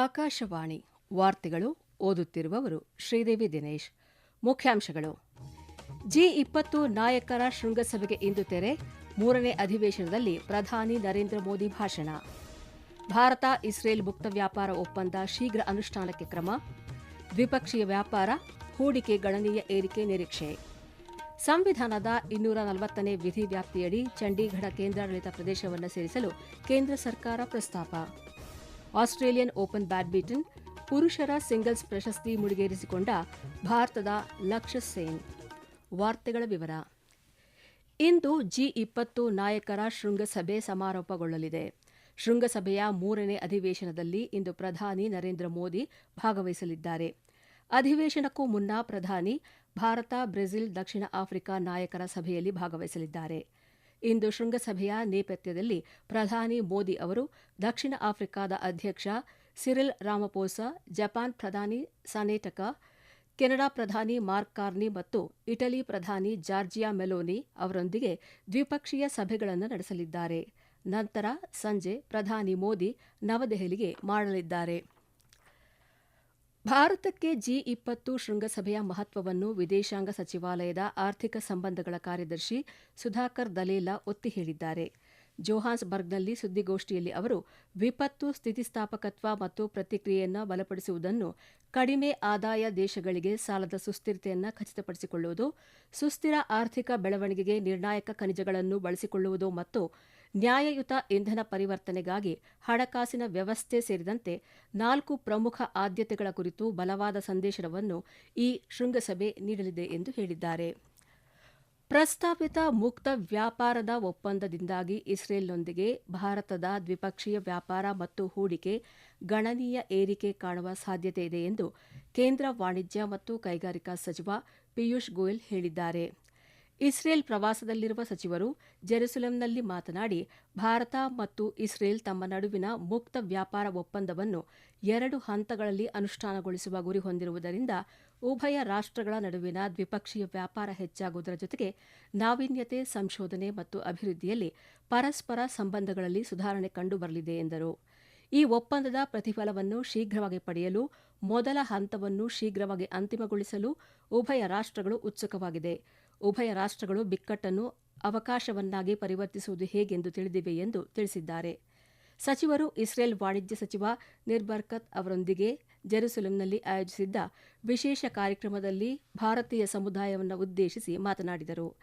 ಆಕಾಶವಾಣಿ ವಾರ್ತೆಗಳು ಓದುತ್ತಿರುವವರು ಶ್ರೀದೇವಿ ದಿನೇಶ್. ಮುಖ್ಯಾಂಶಗಳು. ಜಿ ಇಪ್ಪತ್ತು ನಾಯಕರ ಶೃಂಗಸಭೆಗೆ ಇಂದು ತೆರೆ, ಮೂರನೇ ಅಧಿವೇಶನದಲ್ಲಿ ಪ್ರಧಾನಿ ನರೇಂದ್ರ ಮೋದಿ ಭಾಷಣ. ಭಾರತ ಇಸ್ರೇಲ್ ಮುಕ್ತ ವ್ಯಾಪಾರ ಒಪ್ಪಂದ ಶೀಘ್ರ ಅನುಷ್ಠಾನಕ್ಕೆ ಕ್ರಮ. ದ್ವಿಪಕ್ಷೀಯ ವ್ಯಾಪಾರ, ಹೂಡಿಕೆ ಗಣನೀಯ ಏರಿಕೆ ನಿರೀಕ್ಷೆ. ಸಂವಿಧಾನದ ಇನ್ನೂರ ನಲವತ್ತನೇ ವಿಧಿ ವ್ಯಾಪ್ತಿಯಡಿ ಚಂಡೀಗಢ ಕೇಂದ್ರಾಡಳಿತ ಪ್ರದೇಶವನ್ನು ಸೇರಿಸಲು ಕೇಂದ್ರ ಸರ್ಕಾರ ಪ್ರಸ್ತಾಪ. ಆಸ್ಟ್ರೇಲಿಯನ್ ಓಪನ್ ಬ್ಯಾಡ್ಮಿಂಟನ್ ಪುರುಷರ ಸಿಂಗಲ್ಸ್ ಪ್ರಶಸ್ತಿ ಮುಡಿಗೇರಿಸಿಕೊಂಡ ಭಾರತದ ಲಕ್ಷ್ಯ ಸೇನ್. ವಾರ್ತೆಗಳ ವಿವರ. ಇಂದು ಜಿ ಇಪ್ಪತ್ತು ನಾಯಕರ ಶೃಂಗಸಭೆ ಸಮಾರೋಪಗೊಳ್ಳಲಿದೆ. ಶೃಂಗಸಭೆಯ ಮೂರನೇ ಅಧಿವೇಶನದಲ್ಲಿ ಇಂದು ಪ್ರಧಾನಿ ನರೇಂದ್ರ ಮೋದಿ ಭಾಗವಹಿಸಲಿದ್ದಾರೆ. ಅಧಿವೇಶನಕ್ಕೂ ಮುನ್ನ ಪ್ರಧಾನಿ ಭಾರತ, ಬ್ರೆಜಿಲ್, ದಕ್ಷಿಣ ಆಫ್ರಿಕಾ ನಾಯಕರ ಸಭೆಯಲ್ಲಿ ಭಾಗವಹಿಸಲಿದ್ದಾರೆ. ಇಂದು ಶೃಂಗಸಭೆಯ ನೇಪಥ್ಯದಲ್ಲಿ ಪ್ರಧಾನಿ ಮೋದಿ ಅವರು ದಕ್ಷಿಣ ಆಫ್ರಿಕಾದ ಅಧ್ಯಕ್ಷ ಸಿರಿಲ್ ರಾಮಪೋಸಾ, ಜಪಾನ್ ಪ್ರಧಾನಿ ಸನೇಟಕ, ಕೆನಡಾ ಪ್ರಧಾನಿ ಮಾರ್ಕ್ ಕಾರ್ನಿ ಮತ್ತು ಇಟಲಿ ಪ್ರಧಾನಿ ಜಾರ್ಜಿಯಾ ಮೆಲೋನಿ ಅವರೊಂದಿಗೆ ದ್ವಿಪಕ್ಷೀಯ ಸಭೆಗಳನ್ನು ನಡೆಸಲಿದ್ದಾರೆ. ನಂತರ ಸಂಜೆ ಪ್ರಧಾನಿ ಮೋದಿ ನವದೆಹಲಿಗೆ ಮಾಡಲಿದ್ದಾರೆ ಭಾರತಕ್ಕೆ ಜಿ ಇಪ್ಪತ್ತು ಶೃಂಗಸಭೆಯ ಮಹತ್ವವನ್ನು ವಿದೇಶಾಂಗ ಸಚಿವಾಲಯದ ಆರ್ಥಿಕ ಸಂಬಂಧಗಳ ಕಾರ್ಯದರ್ಶಿ ಸುಧಾಕರ್ ದಲೇಲಾ ಒತ್ತಿ ಹೇಳಿದ್ದಾರೆ. ಜೋಹಾನ್ಸ್ಬರ್ಗ್ನಲ್ಲಿ ಸುದ್ದಿಗೋಷ್ಠಿಯಲ್ಲಿ ಅವರು, ವಿಪತ್ತು ಸ್ಥಿತಿಸ್ಥಾಪಕತ್ವ ಮತ್ತು ಪ್ರತಿಕ್ರಿಯೆಯನ್ನು ಬಲಪಡಿಸುವುದನ್ನು ಕಡಿಮೆ ಆದಾಯ ದೇಶಗಳಿಗೆ ಸಾಲದ ಸುಸ್ಥಿರತೆಯನ್ನು ಖಚಿತಪಡಿಸಿಕೊಳ್ಳುವುದು, ಸುಸ್ಥಿರ ಆರ್ಥಿಕ ಬೆಳವಣಿಗೆಗೆ ನಿರ್ಣಾಯಕ ಖನಿಜಗಳನ್ನು ಬಳಸಿಕೊಳ್ಳುವುದು ಮತ್ತು ನ್ಯಾಯಯುತ ಇಂಧನ ಪರಿವರ್ತನೆಗಾಗಿ ಹಣಕಾಸಿನ ವ್ಯವಸ್ಥೆ ಸೇರಿದಂತೆ ನಾಲ್ಕು ಪ್ರಮುಖ ಆದ್ಯತೆಗಳ ಕುರಿತು ಬಲವಾದ ಸಂದೇಶವನ್ನು ಈ ಶೃಂಗಸಭೆ ನೀಡಲಿದೆ ಎಂದು ಹೇಳಿದ್ದಾರೆ. ಪ್ರಸ್ತಾಪಿತ ಮುಕ್ತ ವ್ಯಾಪಾರದ ಒಪ್ಪಂದದಿಂದಾಗಿ ಇಸ್ರೇಲ್ನೊಂದಿಗೆ ಭಾರತದ ದ್ವಿಪಕ್ಷೀಯ ವ್ಯಾಪಾರ ಮತ್ತು ಹೂಡಿಕೆ ಗಣನೀಯ ಏರಿಕೆ ಕಾಣುವ ಸಾಧ್ಯತೆ ಇದೆ ಎಂದು ಕೇಂದ್ರ ವಾಣಿಜ್ಯ ಮತ್ತು ಕೈಗಾರಿಕಾ ಸಚಿವ ಪಿಯೂಷ್ ಗೋಯಲ್ ಹೇಳಿದ್ದಾರೆ. ಇಸ್ರೇಲ್ ಪ್ರವಾಸದಲ್ಲಿರುವ ಸಚಿವರು ಜೆರುಸಲೆಂನಲ್ಲಿ ಮಾತನಾಡಿ, ಭಾರತ ಮತ್ತು ಇಸ್ರೇಲ್ ತಮ್ಮ ನಡುವಿನ ಮುಕ್ತ ವ್ಯಾಪಾರ ಒಪ್ಪಂದವನ್ನು ಎರಡು ಹಂತಗಳಲ್ಲಿ ಅನುಷ್ಠಾನಗೊಳಿಸುವ ಗುರಿ ಹೊಂದಿರುವುದರಿಂದ ಉಭಯ ರಾಷ್ಟಗಳ ನಡುವಿನ ದ್ವಿಪಕ್ಷೀಯ ವ್ಯಾಪಾರ ಹೆಚ್ಚಾಗುವುದರ ಜೊತೆಗೆ ನಾವೀನ್ಯತೆ, ಸಂಶೋಧನೆ ಮತ್ತು ಅಭಿವೃದ್ಧಿಯಲ್ಲಿ ಪರಸ್ಪರ ಸಂಬಂಧಗಳಲ್ಲಿ ಸುಧಾರಣೆ ಕಂಡುಬರಲಿದೆ ಎಂದರು. ಈ ಒಪ್ಪಂದದ ಪ್ರತಿಫಲವನ್ನು ಶೀಘ್ರವಾಗಿ ಪಡೆಯಲು, ಮೊದಲ ಹಂತವನ್ನು ಶೀಘ್ರವಾಗಿ ಅಂತಿಮಗೊಳಿಸಲು ಉಭಯ ರಾಷ್ಟಗಳು ಉತ್ಸುಕವಾಗಿದೆ ಉಭಯ ರಾಷ್ಟ್ರಗಳು ಬಿಕ್ಕಟ್ಟನ್ನು ಅವಕಾಶವನ್ನಾಗಿ ಪರಿವರ್ತಿಸುವುದು ಹೇಗೆಂದು ತಿಳಿದಿವೆ ಎಂದು ತಿಳಿಸಿದ್ದಾರೆ. ಸಚಿವರು ಇಸ್ರೇಲ್ ವಾಣಿಜ್ಯ ಸಚಿವ ನಿರ್ಬರ್ಕತ್ ಅವರೊಂದಿಗೆ ಜೆರುಸಲಂನಲ್ಲಿ ಆಯೋಜಿಸಿದ್ದ ವಿಶೇಷ ಕಾರ್ಯಕ್ರಮದಲ್ಲಿ ಭಾರತೀಯ ಸಮುದಾಯವನ್ನು ಉದ್ದೇಶಿಸಿ ಮಾತನಾಡಿದರು.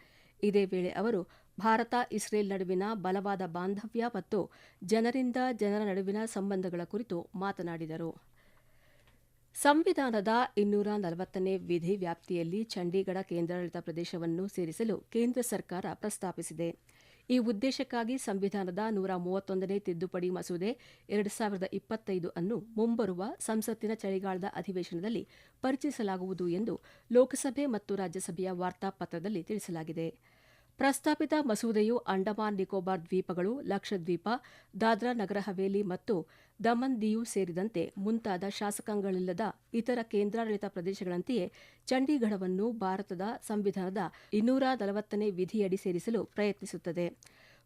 ಇದೇ ವೇಳೆ ಅವರು, ಭಾರತ, ಇಸ್ರೇಲ್ ನಡುವಿನ ಬಲವಾದ ಬಾಂಧವ್ಯ ಮತ್ತು ಜನರಿಂದ ಜನರ ನಡುವಿನ ಸಂಬಂಧಗಳ ಕುರಿತು ಮಾತನಾಡಿದರು. ಸಂವಿಧಾನದ ಇನ್ನೂರ ನಲವತ್ತನೇ ವಿಧಿ ವ್ಯಾಪ್ತಿಯಲ್ಲಿ ಚಂಡೀಗಢ ಕೇಂದ್ರಾಡಳಿತ ಪ್ರದೇಶವನ್ನು ಸೇರಿಸಲು ಕೇಂದ್ರ ಸರ್ಕಾರ ಪ್ರಸ್ತಾಪಿಸಿದೆ. ಈ ಉದ್ದೇಶಕ್ಕಾಗಿ ಸಂವಿಧಾನದ ನೂರ ಮೂವತ್ತೊಂದನೇ ತಿದ್ದುಪಡಿ ಮಸೂದೆ ಎರಡು ಸಾವಿರದ ಇಪ್ಪತ್ತೈದು ಅನ್ನು ಮುಂಬರುವ ಸಂಸತ್ತಿನ ಚಳಿಗಾಲದ ಅಧಿವೇಶನದಲ್ಲಿ ಪರಿಚಯಿಸಲಾಗುವುದು ಎಂದು ಲೋಕಸಭೆ ಮತ್ತು ರಾಜ್ಯಸಭೆಯ ವಾರ್ತಾಪತ್ರದಲ್ಲಿ ತಿಳಿಸಲಾಗಿದೆ. ಪ್ರಸ್ತಾಪಿತ ಮಸೂದೆಯು ಅಂಡಮಾನ್ ನಿಕೋಬಾರ್ ದ್ವೀಪಗಳು, ಲಕ್ಷದ್ವೀಪ, ದಾದ್ರಾ ನಗರ ಹವೇಲಿ ಮತ್ತು ದಮನ್ ದಿಯು ಸೇರಿದಂತೆ ಮುಂತಾದ ಶಾಸಕಾಂಗಗಳಿಲ್ಲದ ಇತರ ಕೇಂದ್ರಾಡಳಿತ ಪ್ರದೇಶಗಳಂತೆಯೇ ಚಂಡೀಗಢವನ್ನು ಭಾರತದ ಸಂವಿಧಾನದ ಇನ್ನೂರ ನಲವತ್ತನೇ ವಿಧಿಯಡಿ ಸೇರಿಸಲು ಪ್ರಯತ್ನಿಸುತ್ತದೆ.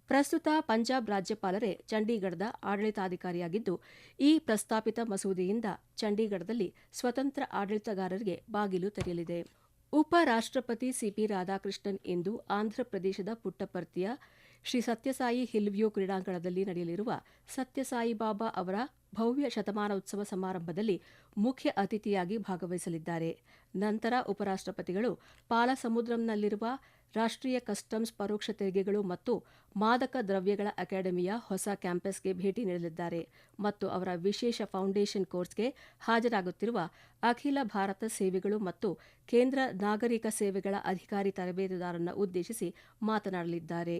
ಪ್ರಸ್ತುತ ಪಂಜಾಬ್ ರಾಜ್ಯಪಾಲರೇ ಚಂಡೀಗಢದ ಆಡಳಿತಾಧಿಕಾರಿಯಾಗಿದ್ದು, ಈ ಪ್ರಸ್ತಾಪಿತ ಮಸೂದೆಯಿಂದ ಚಂಡೀಗಢದಲ್ಲಿ ಸ್ವತಂತ್ರ ಆಡಳಿತಗಾರರಿಗೆ ಬಾಗಿಲು ತೆರೆಯಲಿದೆ. ಉಪರಾಷ್ಟಪತಿ ಸಿಪಿ ರಾಧಾಕೃಷ್ಣನ್ ಇಂದು ಆಂಧ್ರಪ್ರದೇಶದ ಪುಟ್ಟಪರ್ತಿಯ ಶ್ರೀ ಸತ್ಯಸಾಯಿ ಹಿಲ್ವ್ಯೂ ಕ್ರೀಡಾಂಗಣದಲ್ಲಿ ನಡೆಯಲಿರುವ ಸತ್ಯಸಾಯಿ ಬಾಬಾ ಅವರ ಭವ್ಯ ಶತಮಾನೋತ್ಸವ ಸಮಾರಂಭದಲ್ಲಿ ಮುಖ್ಯ ಅತಿಥಿಯಾಗಿ ಭಾಗವಹಿಸಲಿದ್ದಾರೆ. ನಂತರ ಉಪರಾಷ್ಟಪತಿಗಳು ಪಾಲಸಮುದ್ರಂನಲ್ಲಿರುವ ರಾಷ್ಟ್ರೀಯ ಕಸ್ಟಮ್ಸ್ ಪರೋಕ್ಷ ತೆರಿಗೆಗಳು ಮತ್ತು ಮಾದಕ ದ್ರವ್ಯಗಳ ಅಕಾಡೆಮಿಯ ಹೊಸ ಕ್ಯಾಂಪಸ್ಗೆ ಭೇಟಿ ನೀಡಲಿದ್ದಾರೆ ಮತ್ತು ಅವರ ವಿಶೇಷ ಫೌಂಡೇಶನ್ ಕೋರ್ಸ್ಗೆ ಹಾಜರಾಗುತ್ತಿರುವ ಅಖಿಲ ಭಾರತ ಸೇವೆಗಳು ಮತ್ತು ಕೇಂದ್ರ ನಾಗರಿಕ ಸೇವೆಗಳ ಅಧಿಕಾರಿ ತರಬೇತುದಾರರನ್ನು ಉದ್ದೇಶಿಸಿ ಮಾತನಾಡಲಿದ್ದಾರೆ.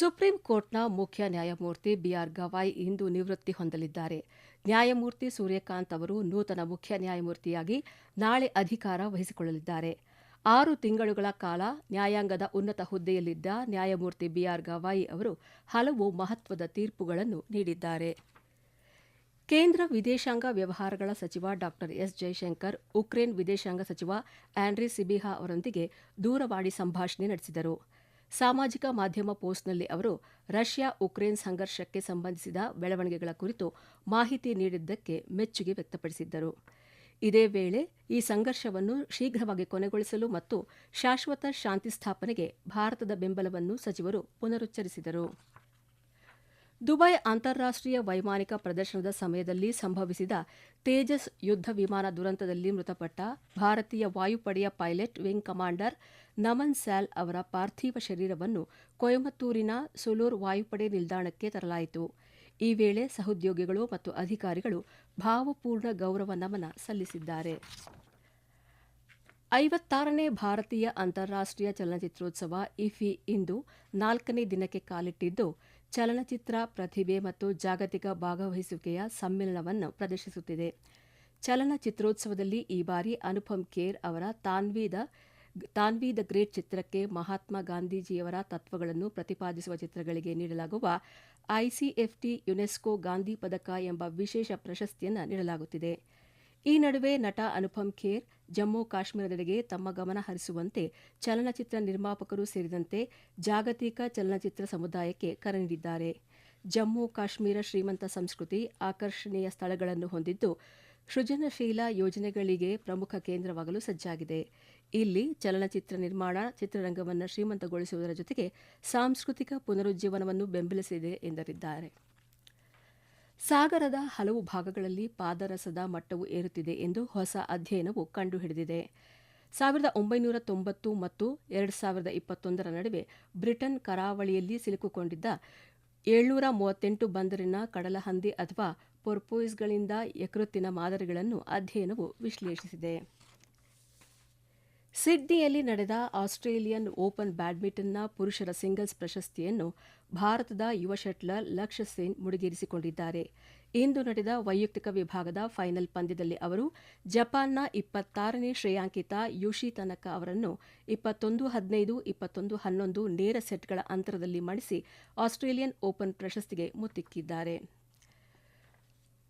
ಸುಪ್ರೀಂ ಕೋರ್ಟ್ನ ಮುಖ್ಯ ನ್ಯಾಯಮೂರ್ತಿ ಬಿಆರ್ ಗವಾಯ್ ಇಂದು ನಿವೃತ್ತಿ ಹೊಂದಲಿದ್ದಾರೆ. ನ್ಯಾಯಮೂರ್ತಿ ಸೂರ್ಯಕಾಂತ್ ಅವರು ನೂತನ ಮುಖ್ಯ ನ್ಯಾಯಮೂರ್ತಿಯಾಗಿ ನಾಳೆ ಅಧಿಕಾರ ವಹಿಸಿಕೊಳ್ಳಲಿದ್ದಾರೆ. ಆರು ತಿಂಗಳುಗಳ ಕಾಲ ನ್ಯಾಯಾಂಗದ ಉನ್ನತ ಹುದ್ದೆಯಲ್ಲಿದ್ದ ನ್ಯಾಯಮೂರ್ತಿ ಬಿಆರ್ ಗವಾಯಿ ಅವರು ಹಲವು ಮಹತ್ವದ ತೀರ್ಪುಗಳನ್ನು ನೀಡಿದ್ದಾರೆ. ಕೇಂದ್ರ ವಿದೇಶಾಂಗ ವ್ಯವಹಾರಗಳ ಸಚಿವ ಡಾ ಎಸ್ ಜೈಶಂಕರ್, ಉಕ್ರೇನ್ ವಿದೇಶಾಂಗ ಸಚಿವ ಆಂಡ್ರಿ ಸಿಬಿಹಾ ಅವರೊಂದಿಗೆ ದೂರವಾಣಿ ಸಂಭಾಷಣೆ ನಡೆಸಿದರು. ಸಾಮಾಜಿಕ ಮಾಧ್ಯಮ ಪೋಸ್ಟ್ನಲ್ಲಿ ಅವರು, ರಷ್ಯಾ ಉಕ್ರೇನ್ ಸಂಘರ್ಷಕ್ಕೆ ಸಂಬಂಧಿಸಿದ ಬೆಳವಣಿಗೆಗಳ ಕುರಿತು ಮಾಹಿತಿ ನೀಡಿದ್ದಕ್ಕೆ ಮೆಚ್ಚುಗೆ ವ್ಯಕ್ತಪಡಿಸಿದ್ದರು. ಇದೇ ವೇಳೆ ಈ ಸಂಘರ್ಷವನ್ನು ಶೀಘ್ರವಾಗಿ ಕೊನೆಗೊಳಿಸಲು ಮತ್ತು ಶಾಶ್ವತ ಶಾಂತಿ ಸ್ಥಾಪನೆಗೆ ಭಾರತದ ಬೆಂಬಲವನ್ನು ಸಚಿವರು ಪುನರುಚ್ಚರಿಸಿದರು. ದುಬೈ ಅಂತಾರಾಷ್ಟೀಯ ವೈಮಾನಿಕ ಪ್ರದರ್ಶನದ ಸಮಯದಲ್ಲಿ ಸಂಭವಿಸಿದ ತೇಜಸ್ ಯುದ್ಧ ವಿಮಾನ ದುರಂತದಲ್ಲಿ ಮೃತಪಟ್ಟ ಭಾರತೀಯ ವಾಯುಪಡೆಯ pilot, wing commander Naman Syal ಅವರ ಪಾರ್ಥಿವ ಶರೀರವನ್ನು ಕೊಯಮತ್ತೂರಿನ ಸುಲೂರ್ ವಾಯುಪಡೆ ನಿಲ್ದಾಣಕ್ಕೆ ತರಲಾಯಿತು. ಈ ವೇಳೆ ಸಹೋದ್ಯೋಗಿಗಳು ಮತ್ತು ಅಧಿಕಾರಿಗಳು ಭಾವಪೂರ್ಣ ಗೌರವ ನಮನ ಸಲ್ಲಿಸಿದ್ದಾರೆ. ಐವತ್ತಾರನೇ ಭಾರತೀಯ ಅಂತಾರಾಷ್ಟೀಯ ಚಲನಚಿತ್ರೋತ್ಸವ ಇಫಿ ಇಂದು ನಾಲ್ಕನೇ ದಿನಕ್ಕೆ ಕಾಲಿಟ್ಟಿದ್ದು, ಚಲನಚಿತ್ರ ಪ್ರತಿಭೆ ಮತ್ತು ಜಾಗತಿಕ ಭಾಗವಹಿಸುವಿಕೆಯ ಸಮ್ಮೇಳನವನ್ನು ಪ್ರದರ್ಶಿಸುತ್ತಿದೆ. ಚಲನಚಿತ್ರೋತ್ಸವದಲ್ಲಿ ಈ ಬಾರಿ ಅನುಪಮ್ ಖೇರ್ ಅವರ Tanvi the Tanvi the great ಚಿತ್ರಕ್ಕೆ ಮಹಾತ್ಮ ಗಾಂಧೀಜಿಯವರ ತತ್ವಗಳನ್ನು ಪ್ರತಿಪಾದಿಸುವ ಚಿತ್ರಗಳಿಗೆ ನೀಡಲಾಗುವ ಐಸಿಎಫ್ಟಿ ಯುನೆಸ್ಕೋ ಗಾಂಧಿ ಪದಕ ಎಂಬ ವಿಶೇಷ ಪ್ರಶಸ್ತಿಯನ್ನು ನೀಡಲಾಗುತ್ತಿದೆ. ಈ ನಡುವೆ ನಟ ಅನುಪಮ್ ಖೇರ್ ಜಮ್ಮು ಕಾಶ್ಮೀರದೆಡೆಗೆ ತಮ್ಮ ಗಮನ ಹರಿಸುವಂತೆ ಚಲನಚಿತ್ರ ನಿರ್ಮಾಪಕರು ಸೇರಿದಂತೆ ಜಾಗತಿಕ ಚಲನಚಿತ್ರ ಸಮುದಾಯಕ್ಕೆ ಕರೆ ನೀಡಿದ್ದಾರೆ. ಜಮ್ಮು ಕಾಶ್ಮೀರ ಶ್ರೀಮಂತ ಸಂಸ್ಕೃತಿ ಆಕರ್ಷಣೀಯ ಸ್ಥಳಗಳನ್ನು ಹೊಂದಿದ್ದು ಸೃಜನಶೀಲ ಯೋಜನೆಗಳಿಗೆ ಪ್ರಮುಖ ಕೇಂದ್ರವಾಗಲು ಸಜ್ಜಾಗಿದೆ. ಇಲ್ಲಿ ಚಲನಚಿತ್ರ ನಿರ್ಮಾಣ, ಚಿತ್ರರಂಗವನ್ನು ಶ್ರೀಮಂತಗೊಳಿಸುವುದರ ಜೊತೆಗೆ ಸಾಂಸ್ಕೃತಿಕ ಪುನರುಜ್ಜೀವನವನ್ನು ಬೆಂಬಲಿಸಿದೆ ಎಂದರಿದ್ದಾರೆ. ಸಾಗರದ ಹಲವು ಭಾಗಗಳಲ್ಲಿ ಪಾದರಸದ ಮಟ್ಟವು ಏರುತ್ತಿದೆ ಎಂದು ಹೊಸ ಅಧ್ಯಯನವು ಕಂಡುಹಿಡಿದಿದೆ. ಸಾವಿರದ ಒಂಬೈನೂರ ತೊಂಬತ್ತು ಮತ್ತು ಎರಡು ಸಾವಿರದ ಇಪ್ಪತ್ತೊಂದರ ನಡುವೆ ಬ್ರಿಟನ್ ಕರಾವಳಿಯಲ್ಲಿ ಸಿಲುಕಿಕೊಂಡಿದ್ದ ಏಳ್ನೂರ ಮೂವತ್ತೆಂಟು ಬಂದರಿನ ಕಡಲಹಂದಿ ಅಥವಾ ಪೊರ್ಪೋಯ್ಸ್ಗಳಿಂದ ಯಕೃತ್ತಿನ ಮಾದರಿಗಳನ್ನು ಅಧ್ಯಯನವು ವಿಶ್ಲೇಷಿಸಿದೆ. ಸಿಡ್ನಿಯಲ್ಲಿ ನಡೆದ ಆಸ್ಟ್ರೇಲಿಯನ್ ಓಪನ್ ಬ್ಯಾಡ್ಮಿಂಟನ್ನ ಪುರುಷರ ಸಿಂಗಲ್ಸ್ ಪ್ರಶಸ್ತಿಯನ್ನು ಭಾರತದ ಯುವ ಶಟ್ಲರ್ ಲಕ್ಷ್ಯ ಸೇನ್ ಮುಡಿಗೇರಿಸಿಕೊಂಡಿದ್ದಾರೆ. ಇಂದು ನಡೆದ ವೈಯಕ್ತಿಕ ವಿಭಾಗದ ಫೈನಲ್ ಪಂದ್ಯದಲ್ಲಿ ಅವರು ಜಪಾನ್ನ ಇಪ್ಪತ್ತಾರನೇ ಶ್ರೇಯಾಂಕಿತ ಯುಶಿ ತನಕ ಅವರನ್ನು ಇಪ್ಪತ್ತೊಂದು ಹದಿನೈದು, ಇಪ್ಪತ್ತೊಂದು ಹನ್ನೊಂದು ನೇರ ಸೆಟ್ಗಳ ಅಂತರದಲ್ಲಿ ಮಣಿಸಿ ಆಸ್ಟ್ರೇಲಿಯನ್ ಓಪನ್ ಪ್ರಶಸ್ತಿಗೆ ಮುತ್ತಿಕ್ಕಿದ್ದಾರೆ.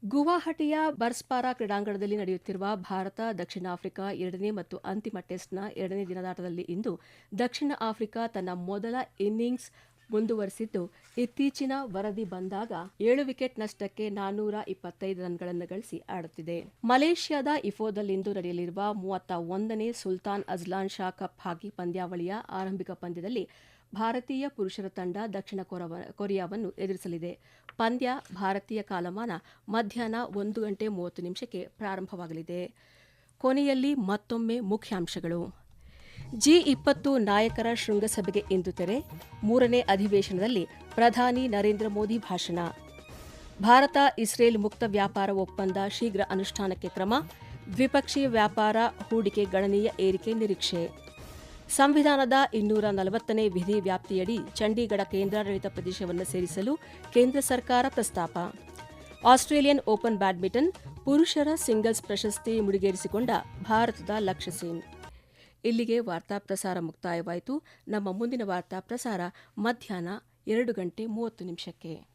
ಗುವಾಹಟಿಯ ಬರ್ಸ್ಪಾರಾ ಕ್ರೀಡಾಂಗಣದಲ್ಲಿ ನಡೆಯುತ್ತಿರುವ ಭಾರತ, ದಕ್ಷಿಣ ಆಫ್ರಿಕಾ ಎರಡನೇ ಮತ್ತು ಅಂತಿಮ ಟೆಸ್ಟ್ನ ಎರಡನೇ ದಿನದಾಟದಲ್ಲಿ ಇಂದು ದಕ್ಷಿಣ ಆಫ್ರಿಕಾ ತನ್ನ ಮೊದಲ ಇನ್ನಿಂಗ್ಸ್ ಮುಂದುವರೆಸಿದ್ದು. ಇತ್ತೀಚಿನ ವರದಿ ಬಂದಾಗ ಏಳು ವಿಕೆಟ್ ನಷ್ಟಕ್ಕೆ ನಾನ್ನೂರ ಇಪ್ಪತ್ತೈದು ರನ್ಗಳನ್ನು ಗಳಿಸಿ ಆಡುತ್ತಿದೆ. ಮಲೇಷ್ಯಾದ ಇಫೋದಲ್ಲಿಂದು ನಡೆಯಲಿರುವ ಮೂವತ್ತ ಒಂದನೇ Sultan Azlan Shah cup hockey ಪಂದ್ಯಾವಳಿಯ ಆರಂಭಿಕ ಪಂದ್ಯದಲ್ಲಿ ಭಾರತೀಯ ಪುರುಷರ ತಂಡ ದಕ್ಷಿಣ ಕೊರಿಯಾವನ್ನು ಎದುರಿಸಲಿದೆ. ಪಂದ್ಯ ಭಾರತೀಯ ಕಾಲಮಾನ ಮಧ್ಯಾಹ್ನ ಒಂದು ಗಂಟೆ ಮೂವತ್ತು ನಿಮಿಷಕ್ಕೆ ಪ್ರಾರಂಭವಾಗಲಿದೆ. ಕೊನೆಯಲ್ಲಿ ಮತ್ತೊಮ್ಮೆ ಮುಖ್ಯಾಂಶಗಳು. ಜಿ ಇಪ್ಪತ್ತು ನಾಯಕರ ಶೃಂಗಸಭೆಗೆ ಇಂದು ತೆರೆ. ಮೂರನೇ ಅಧಿವೇಶನದಲ್ಲಿ ಪ್ರಧಾನಿ ನರೇಂದ್ರ ಮೋದಿ ಭಾಷಣ. ಭಾರತ ಇಸ್ರೇಲ್ ಮುಕ್ತ ವ್ಯಾಪಾರ ಒಪ್ಪಂದ ಶೀಘ್ರ ಅನುಷ್ಠಾನಕ್ಕೆ ಕ್ರಮ. ದ್ವಿಪಕ್ಷೀಯ ವ್ಯಾಪಾರ ಹೂಡಿಕೆ ಗಣನೀಯ ಏರಿಕೆ ನಿರೀಕ್ಷೆ. ಸಂವಿಧಾನದ ಇನ್ನೂರ ನಲವತ್ತನೇ ವಿಧಿ ವ್ಯಾಪ್ತಿಯಡಿ ಚಂಡೀಗಢ ಕೇಂದ್ರಾಡಳಿತ ಪ್ರದೇಶವನ್ನು ಸೇರಿಸಲು ಕೇಂದ್ರ ಸರ್ಕಾರ ಪ್ರಸ್ತಾಪ. ಆಸ್ಟ್ರೇಲಿಯನ್ ಓಪನ್ ಬ್ಯಾಡ್ಮಿಂಟನ್ ಪುರುಷರ ಸಿಂಗಲ್ಸ್ ಪ್ರಶಸ್ತಿ ಮುಡಿಗೇರಿಸಿಕೊಂಡ ಭಾರತದ ಲಕ್ಷ್ಯ ಸೇನ್. ಇಲ್ಲಿಗೆ ವಾರ್ತಾ ಪ್ರಸಾರ ಮುಕ್ತಾಯವಾಯಿತು. ನಮ್ಮ ಮುಂದಿನ ವಾರ್ತಾ ಪ್ರಸಾರ ಮಧ್ಯಾಹ್ನ ಎರಡು ಗಂಟೆ ಮೂವತ್ತು ನಿಮಿಷಕ್ಕೆ.